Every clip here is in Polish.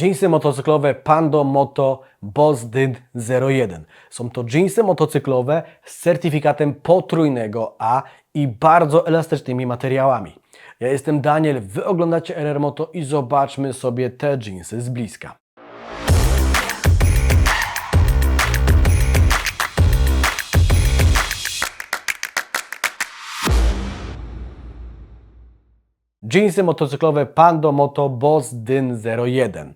Jeansy motocyklowe Pando Moto Boss Dyn 01. Są to jeansy motocyklowe z certyfikatem potrójnego A i bardzo elastycznymi materiałami. Ja jestem Daniel, wy oglądacie RR Moto i zobaczmy sobie te jeansy z bliska. Jeansy motocyklowe Pando Moto Boss Dyn 01.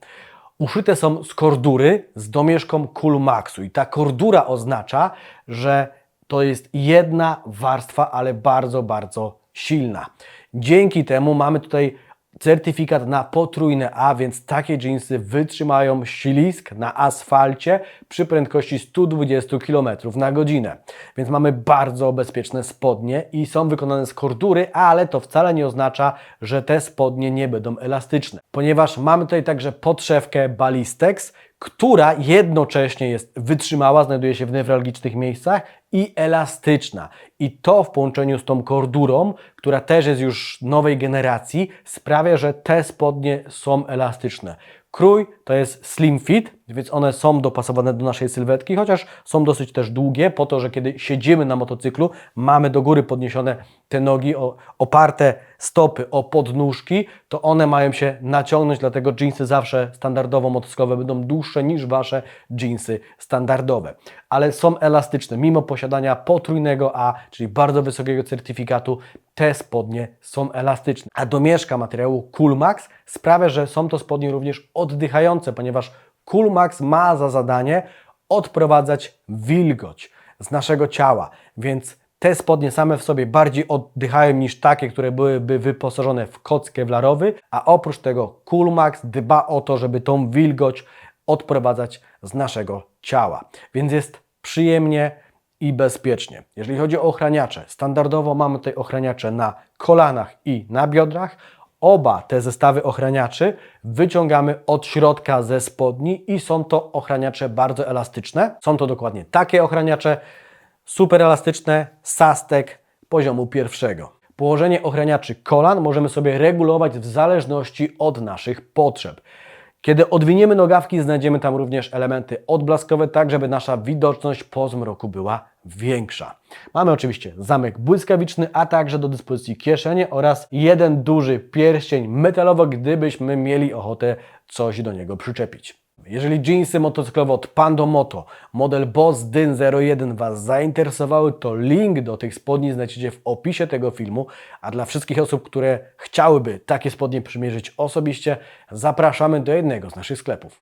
Uszyte są z kordury z domieszką Coolmaxu i ta kordura oznacza, że to jest jedna warstwa, ale bardzo, bardzo silna. Dzięki temu mamy tutaj certyfikat na potrójne A, więc takie jeansy wytrzymają ślisk na asfalcie przy prędkości 120 km na godzinę. Więc mamy bardzo bezpieczne spodnie i są wykonane z kordury, ale to wcale nie oznacza, że te spodnie nie będą elastyczne, ponieważ mamy tutaj także podszewkę Balistex, która jednocześnie jest wytrzymała, znajduje się w newralgicznych miejscach i elastyczna. I to w połączeniu z tą kordurą, która też jest już nowej generacji, sprawia, że te spodnie są elastyczne. Krój to jest slim fit, więc one są dopasowane do naszej sylwetki, chociaż są dosyć też długie, po to, że kiedy siedzimy na motocyklu, mamy do góry podniesione te nogi, oparte stopy o podnóżki, to one mają się naciągnąć, dlatego jeansy zawsze standardowo motocyklowe będą dłuższe niż Wasze jeansy standardowe. Ale są elastyczne, mimo posiadania potrójnego A, czyli bardzo wysokiego certyfikatu, te spodnie są elastyczne. A domieszka materiału Coolmax sprawia, że są to spodnie również oddychające, ponieważ Coolmax ma za zadanie odprowadzać wilgoć z naszego ciała, więc te spodnie same w sobie bardziej oddychają niż takie, które byłyby wyposażone w koc kevlarowy, a oprócz tego Coolmax dba o to, żeby tą wilgoć odprowadzać z naszego ciała. Więc jest przyjemnie i bezpiecznie. Jeżeli chodzi o ochraniacze, standardowo mamy tutaj ochraniacze na kolanach i na biodrach. Oba te zestawy ochraniaczy wyciągamy od środka ze spodni i są to ochraniacze bardzo elastyczne. Są to dokładnie takie ochraniacze, super elastyczne, sastek poziomu pierwszego. Położenie ochraniaczy kolan możemy sobie regulować w zależności od naszych potrzeb. Kiedy odwiniemy nogawki, znajdziemy tam również elementy odblaskowe, tak żeby nasza widoczność po zmroku była większa. Mamy oczywiście zamek błyskawiczny, a także do dyspozycji kieszenie oraz jeden duży pierścień metalowy, gdybyśmy mieli ochotę coś do niego przyczepić. Jeżeli jeansy motocyklowe od Pando Moto, model Boss Dyn 01 Was zainteresowały, to link do tych spodni znajdziecie w opisie tego filmu, a dla wszystkich osób, które chciałyby takie spodnie przymierzyć osobiście, zapraszamy do jednego z naszych sklepów.